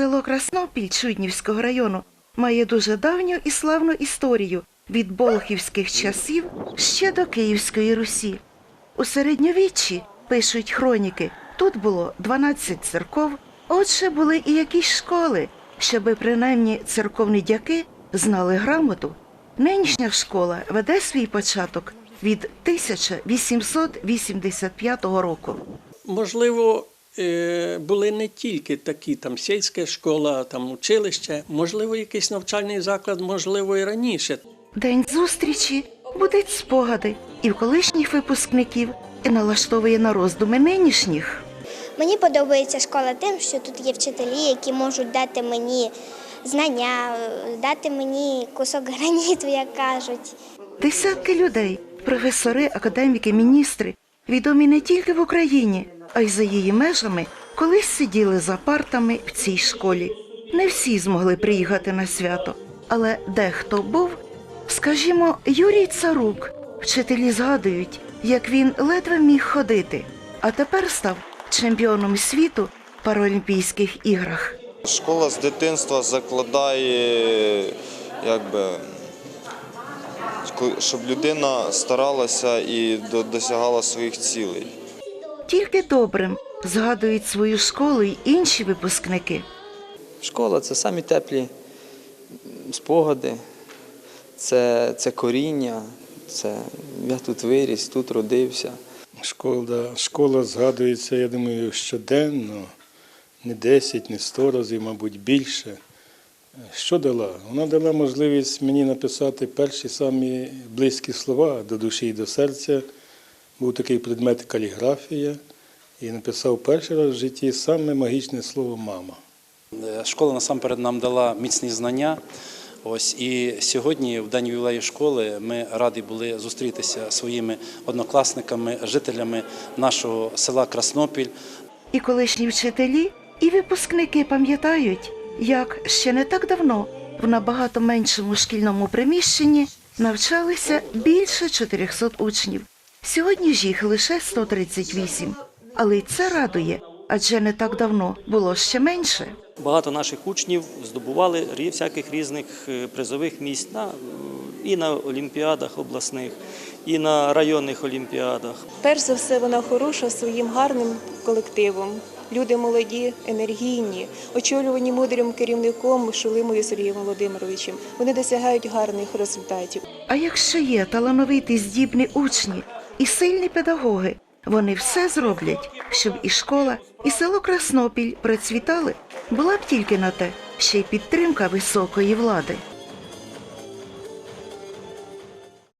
Село Краснопіль Чуднівського району має дуже давню і славну історію від болхівських часів ще до Київської Русі. У середньовіччі, пишуть хроніки, тут було 12 церков, отже були і якісь школи, щоби принаймні церковні дяки знали грамоту. Нинішня школа веде свій початок від 1885 року. Можливо, були не тільки такі там сільська школа, там училище, можливо, якийсь навчальний заклад, можливо, і раніше. День зустрічі будуть спогади і в колишніх випускників, і налаштовує на роздуми нинішніх. Мені подобається школа тим, що тут є вчителі, які можуть дати мені знання, е, дати мені кусок граніту, як кажуть. Десятки людей, професори, академіки, міністри, відомі не тільки в Україні, а й за її межами, колись сиділи за партами в цій школі. Не всі змогли приїхати на свято, але дехто був. Скажімо, Юрій Царук. Вчителі згадують, як він ледве міг ходити, а тепер став чемпіоном світу в Паралімпійських іграх. Школа з дитинства закладає, якби, щоб людина старалася і досягала своїх цілей. Тільки добрим згадують свою школу й інші випускники. Школа це самі теплі спогади, це, це коріння, це я тут виріс, тут родився. Школа, школа згадується, я думаю, щоденно, не 10, не 100 разів, мабуть, більше. Що дала? Вона дала можливість мені написати перші самі близькі слова до душі і до серця. Був такий предмет каліграфія, і написав перший раз в житті саме магічне слово мама. Школа насамперед нам дала міцні знання. Ось і сьогодні, в день ювілею школи, ми раді були зустрітися своїми однокласниками, жителями нашого села Краснопіль. І колишні вчителі, і випускники пам'ятають, як ще не так давно в набагато меншому шкільному приміщенні навчалися більше 400 учнів. Сьогодні ж їх лише 138. Але й це радує, адже не так давно було ще менше. Багато наших учнів здобували всяких різних е, призових місць на, і на олімпіадах обласних, і на районних олімпіадах. Перш за все, вона хороша своїм гарним колективом. Люди молоді, енергійні, очолювані мудрим керівником Шулимою Сергієм Володимировичем. Вони досягають гарних результатів. А якщо є талановиті здібні учні і сильні педагоги, вони все зроблять, щоб і школа, і село Краснопіль процвітали. Була б тільки на те ще й підтримка високої влади.